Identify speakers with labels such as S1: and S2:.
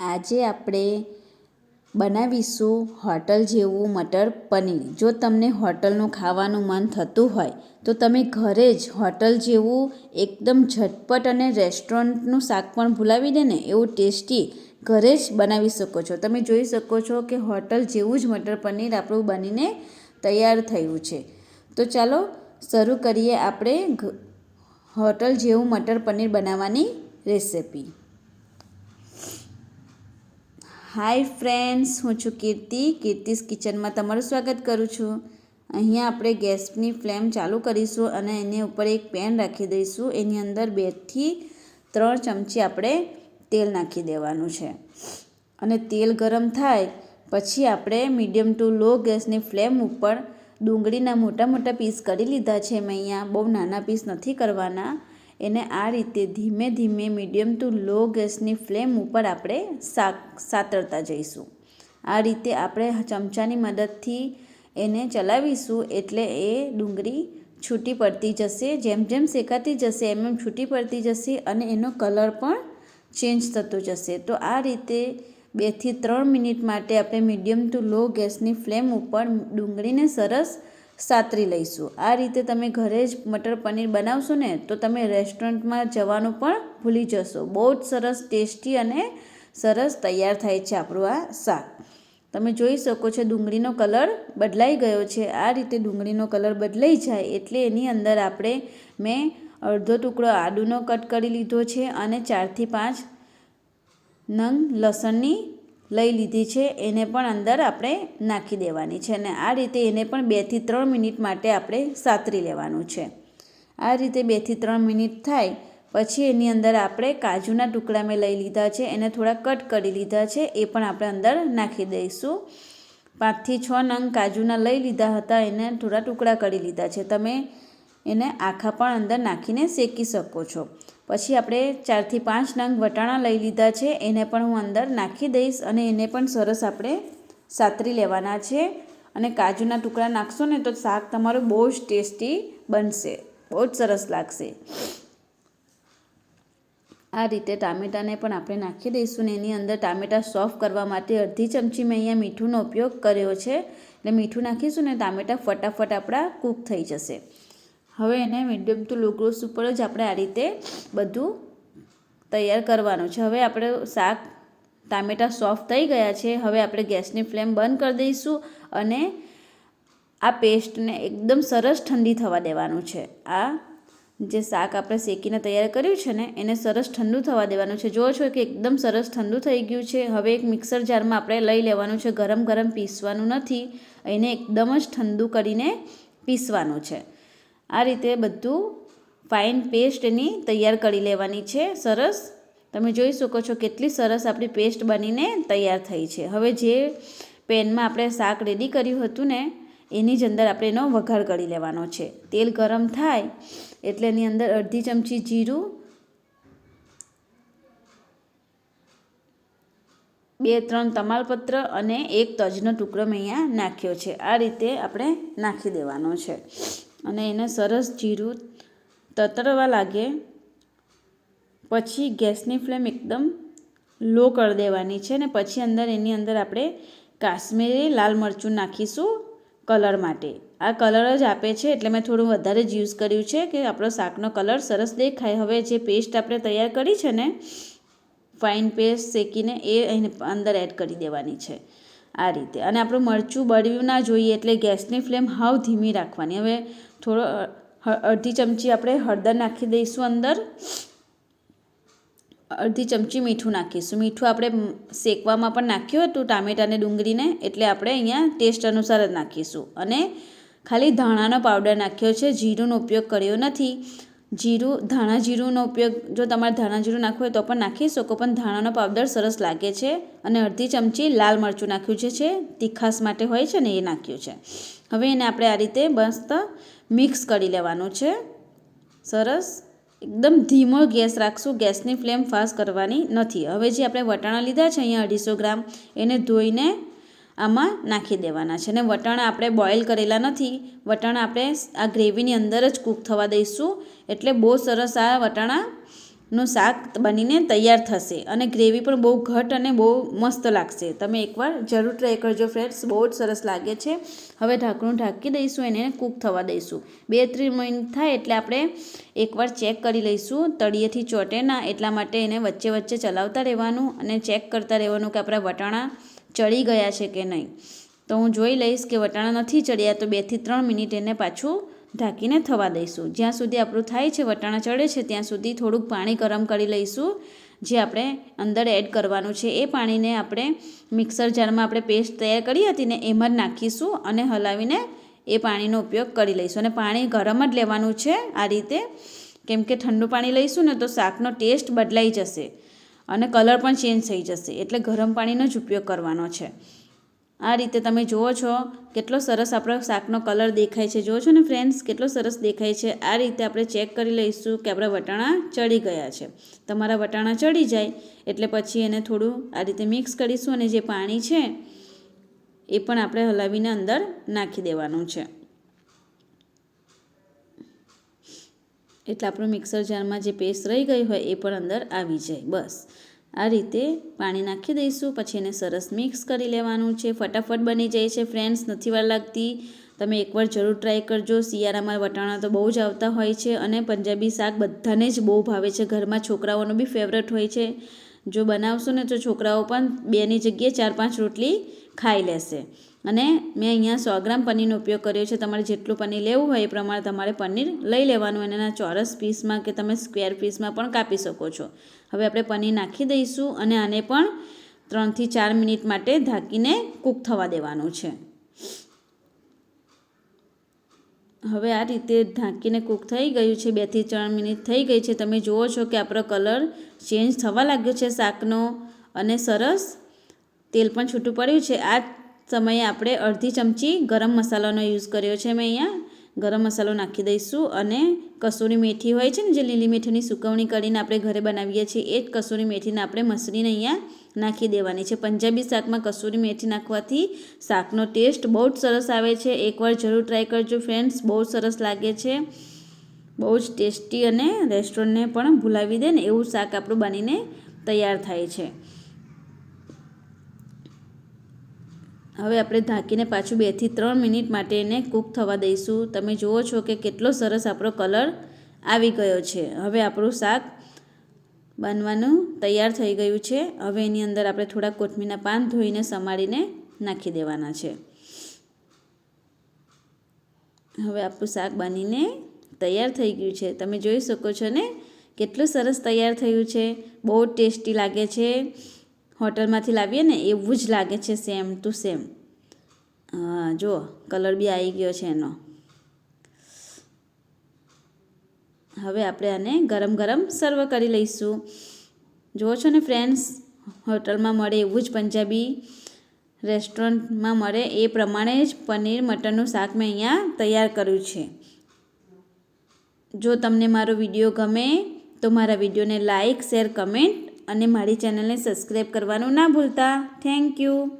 S1: આજે આપણે બનાવીશું હોટલ જેવું મટર પનીર. જો તમને હોટલનું ખાવાનું મન થતું હોય, તો તમે ઘરે જ હોટલ જેવું એકદમ ઝટપટ અને રેસ્ટોરન્ટનું શાક પણ ભૂલાવી દે ને, એવું ટેસ્ટી ઘરે જ બનાવી શકો છો. તમે જોઈ શકો છો કે હોટલ જેવું જ મટર પનીર આપણું બનીને તૈયાર થયું છે. તો ચાલો, શરૂ કરીએ આપણે હોટલ જેવું મટર પનીર બનાવવાની રેસિપી. હાય ફ્રેન્ડ્સ હું છું કીર્તિ. કીર્તિસ કિચનમાં તમારું સ્વાગત કરું છું. અહીંયા આપણે ગેસની ફ્લેમ ચાલુ કરીશું અને એની ઉપર એક પેન રાખી દઈશું. એની અંદર બેથી ત્રણ ચમચી આપણે તેલ નાખી દેવાનું છે. અને તેલ ગરમ થાય પછી આપણે મીડિયમ ટુ લો ગેસની ફ્લેમ ઉપર ડુંગળીના મોટા મોટા પીસ કરી લીધા છે. મેં અહીંયા બહુ નાના પીસ નથી કરવાના. એને આ રીતે ધીમે ધીમે મીડિયમ ટુ લો ગેસની ફ્લેમ ઉપર આપણે સાક સાતરતા જઈશું. આ રીતે આપણે ચમચાની મદદથી એને ચલાવીશું એટલે એ ડુંગળી છૂટી પડતી જશે, જેમ જેમ શેકાતી જશે એમ એમ છૂટી પડતી જશે અને એનો કલર પણ ચેન્જ થતો જશે. તો આ રીતે બેથી ત્રણ મિનિટ માટે આપણે મીડિયમ ટુ લો ગેસની ફ્લેમ ઉપર ડુંગળીને સરસ સાતરી લઈશું. આ રીતે તમે ઘરે જ મટર પનીર બનાવશો ને, તો તમે રેસ્ટોરન્ટમાં જવાનું પણ ભૂલી જશો. બહુ જ સરસ, ટેસ્ટી અને સરસ તૈયાર થાય છે આપણું આ શાક. તમે જોઈ શકો છો ડુંગળીનો કલર બદલાઈ ગયો છે. આ રીતે ડુંગળીનો કલર બદલાઈ જાય એટલે એની અંદર આપણે મેં અડધો ટુકડો આદુનો કટ કરી લીધો છે અને ચારથી પાંચ નંગ લસણની લઈ લીધી છે, એને પણ અંદર આપણે નાખી દેવાની છે અને આ રીતે એને પણ બેથી ત્રણ મિનિટ માટે આપણે સાતરી લેવાનું છે. આ રીતે બેથી ત્રણ મિનિટ થાય, પછી એની અંદર આપણે કાજુના ટુકડા મેં લઈ લીધા છે, એને થોડા કટ કરી લીધા છે, એ પણ આપણે અંદર નાખી દઈશું. પાંચથી છ નંગ કાજુના લઈ લીધા હતા, એને થોડા ટુકડા કરી લીધા છે. તમે એને આખા પણ અંદર નાખીને શેકી શકો છો. પછી આપણે ચારથી પાંચ નંગ વટાણા લઈ લીધા છે, એને પણ હું અંદર નાખી દઈશ અને એને પણ સરસ આપણે સાતરી લેવાના છે. અને કાજુના ટુકડા નાખશો ને તો શાક તમારું બહુ જ ટેસ્ટી બનશે, બહુ જ સરસ લાગશે. આ રીતે ટામેટાને પણ આપણે નાખી દઈશું ને એની અંદર ટામેટા સોફ્ટ કરવા માટે અડધી ચમચી મેં અહીંયા મીઠુંનો ઉપયોગ કર્યો છે. એટલે મીઠું નાખીશું ને ટામેટા ફટાફટ આપણા કૂક થઈ જશે. હવે એને મીડિયમ ટુ લો ગ્રોસ ઉપર જ આપણે આ રીતે બધું તૈયાર કરવાનું છે. હવે આપણે શાક ટામેટાં સોફ્ટ થઈ ગયા છે. હવે આપણે ગેસની ફ્લેમ બંધ કરી દઈશું અને આ પેસ્ટને એકદમ સરસ ઠંડી થવા દેવાનું છે. આ જે શાક આપણે શેકીને તૈયાર કર્યું છે ને, એને સરસ ઠંડુ થવા દેવાનું છે. જુઓ છો કે એકદમ સરસ ઠંડુ થઈ ગયું છે. હવે એક મિક્સર જારમાં આપણે લઈ લેવાનું છે ગરમ ગરમ પીસવાનું નથી. એને એકદમ જ ઠંડુ કરીને પીસવાનું છે. આ રીતે બધું ફાઇન પેસ્ટ એની તૈયાર કરી લેવાની છે. સરસ. તમે જોઈ શકો છો કેટલી સરસ આપણી પેસ્ટ બનીને તૈયાર થઈ છે. હવે જે પેનમાં આપણે શાક રેડી કર્યું હતું ને, એની જ અંદર આપણે એનો વઘાર કરી લેવાનો છે. તેલ ગરમ થાય એટલે એની અંદર અડધી ચમચી જીરું, બે ત્રણ તમાલપત્ર અને એક તજનો ટુકડો મેં અહીંયા નાખ્યો છે. આ રીતે આપણે નાખી દેવાનો છે. અને એને સરસ જીરું તતરવા લાગે. પછી ગેસની ફ્લેમ એકદમ લો કરી દેવાની છે ને પછી અંદર એની અંદર આપણે કાશ્મીરી લાલ મરચું નાખીશું કલર માટે. આ કલર જ આપે છે એટલે મેં થોડું વધારે જ યુઝ કર્યું છે કે આપણો શાકનો કલર સરસ દેખાય. હવે જે પેસ્ટ આપણે તૈયાર કરી છે ને ફાઇન પેસ્ટ શેકીને એ અંદર એડ કરી દેવાની છે આ રીતે. અને આપણું મરચું બળ્યું ના જોઈએ એટલે ગેસની ફ્લેમ હાવ ધીમી રાખવાની. હવે થોડો અડધી ચમચી આપણે હળદર નાખી દઈશું અંદર. અડધી ચમચી મીઠું નાખીશું. મીઠું આપણે શેકવામાં પણ નાખ્યું હતું ટામેટાને ડુંગળીને, એટલે આપણે અહીંયા ટેસ્ટ અનુસાર જ નાખીશું. અને ખાલી ધાણાનો પાવડર નાખ્યો છે. જીરુંનો ઉપયોગ કર્યો નથી. જીરું, ધાણા જીરુંનો ઉપયોગ, જો તમારે ધાણા જીરું નાખવું હોય તો પણ નાખી શકો, પણ ધાણાનો પાવડર સરસ લાગે છે અને અડધી ચમચી લાલ મરચું નાખ્યું છે તીખાસ માટે હોય છે ને એ નાખ્યું છે. હવે એને આપણે આ રીતે મસ્ત મિક્સ કરી લેવાનું છે. સરસ. એકદમ ધીમો ગેસ રાખશું, ગેસની ફ્લેમ ફાસ્ટ કરવાની નથી. હવે જે આપણે વટાણા લીધા છે, અહીંયા અઢીસો ગ્રામ, એને ધોઈને આમાં નાખી દેવાના છે. અને વટાણા આપણે બોઇલ કરેલા નથી. વટાણા આપણે આ ગ્રેવીની અંદર જ કૂક થવા દઈશું. એટલે બહુ સરસ આ વટાણાનું શાક બનીને તૈયાર થશે. અને ગ્રેવી પણ બહુ ઘટ અને બહુ મસ્ત લાગશે. તમે એકવાર જરૂર ટ્રાય કરજો ફ્રેન્ડ્સ બહુ જ સરસ લાગે છે. હવે ઢાંકણું ઢાંકી દઈશું, એને કૂક થવા દઈશું. બે ત્રણ મિનિટ થાય એટલે આપણે એકવાર ચેક કરી લઈશું. તળિયેથી ચોટે ના, એટલા માટે એને વચ્ચે વચ્ચે ચલાવતા રહેવાનું અને ચેક કરતા રહેવાનું કે આપણા વટાણા ચડી ગયા છે કે નહીં? તો હું જોઈ લઈશ કે વટાણા નથી ચડ્યા તો બેથી ત્રણ મિનિટ એને પાછું ઢાંકીને થવા દઈશું. જ્યાં સુધી આપણું થાય છે, વટાણા ચડે છે, ત્યાં સુધી થોડુંક પાણી ગરમ કરી લઈશું. જે આપણે અંદર એડ કરવાનું છે, એ પાણીને આપણે મિક્સર જારમાં આપણે પેસ્ટ તૈયાર કરી હતી ને એમાં જ નાખીશું અને હલાવીને એ પાણીનો ઉપયોગ કરી લઈશું. અને પાણી ગરમ જ લેવાનું છે આ રીતે. કેમ કે ઠંડુ પાણી લઈશું ને તો શાકનો ટેસ્ટ બદલાઈ જશે. અને કલર પણ ચેન્જ થઈ જશે, એટલે ગરમ પાણીનો જ ઉપયોગ કરવાનો છે. આ રીતે તમે જુઓ છો કેટલો સરસ આપણો શાકનો કલર દેખાય છે. જુઓ છો ને ફ્રેન્ડ્સ, કેટલો સરસ દેખાય છે. આ રીતે આપણે ચેક કરી લઈશું કે આપણા વટાણા ચડી ગયા છે. તમારા વટાણા ચડી જાય, એટલે પછી એને થોડું આ રીતે મિક્સ કરીશું અને જે પાણી છે એ પણ આપણે હલાવીને અંદર નાખી દેવાનું છે. એટલે આપણું મિક્સર જારમાં જે પેસ્ટ રહી ગઈ હોય એ પણ અંદર આવી જાય, બસ. આ રીતે પાણી નાખી દઈશું, પછી એને સરસ મિક્સ કરી લેવાનું છે. ફટાફટ બની જાય છે ફ્રેન્ડ્સ નથી વાર લાગતી. તમે એકવાર જરૂર ટ્રાય કરજો. શિયાળામાં વટાણા તો બહુ જ આવતા હોય છે અને પંજાબી શાક બધાને જ બહુ ભાવે છે. ઘરમાં છોકરાઓનો બી ફેવરેટ હોય છે. જો બનાવશો ને તો છોકરાઓ પણ બેની જગ્યાએ ચાર પાંચ રોટલી ખાઈ લેશે. અને મેં અહીંયા સો ગ્રામ પનીરનો ઉપયોગ કર્યો છે. તમારે જેટલું પનીર લેવું હોય એ પ્રમાણે તમારે પનીર લઈ લેવાનું અને એના ચોરસ પીસમાં કે તમે સ્ક્વેર પીસમાં પણ કાપી શકો છો. હવે આપણે પનીર નાખી દઈશું અને આને પણ ત્રણથી ચાર મિનિટ માટે ઢાંકીને કૂક થવા દેવાનું છે. હવે આ રીતે ઢાંકીને કૂક થઈ ગયું છે. બેથી ત્રણ મિનિટ થઈ ગઈ છે. તમે જુઓ છો કે આપણો કલર ચેન્જ થવા લાગ્યો છે શાકનો અને સરસ તેલ પણ છૂટું પડ્યું છે. આ સમયે આપણે અડધી ચમચી ગરમ મસાલાનો યુઝ કર્યો છે મેં અહીંયા. ગરમ મસાલો નાખી દઈશું અને કસૂરી મેથી હોય છે ને જે લીલી મેથીની સુકવણી કરીને આપણે ઘરે બનાવીએ છીએ, એ જ કસૂરી મેથીને આપણે મસળીને અહીંયા નાખી દેવાની છે. પંજાબી શાકમાં કસૂરી મેથી નાખવાથી શાકનો ટેસ્ટ બહુ જ સરસ આવે છે. એકવાર જરૂર ટ્રાય કરજો ફ્રેન્ડ્સ બહુ સરસ લાગે છે. બહુ જ ટેસ્ટી અને રેસ્ટોરન્ટને પણ ભૂલાવી દે ને એવું શાક આપણું બનીને તૈયાર થાય છે. હવે આપણે ઢાંકીને પાછું બેથી ત્રણ મિનિટ માટે એને કૂક થવા દઈશું. તમે જુઓ છો કે કેટલો સરસ આપણો કલર આવી ગયો છે. હવે આપણું શાક બનવાનું તૈયાર થઈ ગયું છે. હવે એની અંદર આપણે થોડા કોથમીના પાન ધોઈને સમારીને નાખી દેવાના છે. હવે આપણું શાક બનીને તૈયાર થઈ ગયું છે. તમે જોઈ શકો છો ને, કેટલું સરસ તૈયાર થયું છે. બહુ ટેસ્ટી લાગે છે. હોટલમાંથી લાવીએ ને, એવું જ લાગે છે સેમ ટુ સેમ હા જુઓ કલર બી આવી ગયો છે એનો. હવે આપણે આને ગરમ ગરમ સર્વ કરી લઈશું. જુઓ છો ને ફ્રેન્ડ્સ હોટલમાં મળે એવું જ પંજાબી રેસ્ટોરન્ટમાં મળે એ પ્રમાણે જ પનીર મટરનું શાક મેં અહીંયા તૈયાર કર્યું છે. જો તમને મારો વીડિયો ગમે તો મારા વિડીયોને લાઇક શેર કમેન્ટ અને મારી ચેનલને સબસ્ક્રાઈબ કરવાનું ના ભૂલતા. Thank you.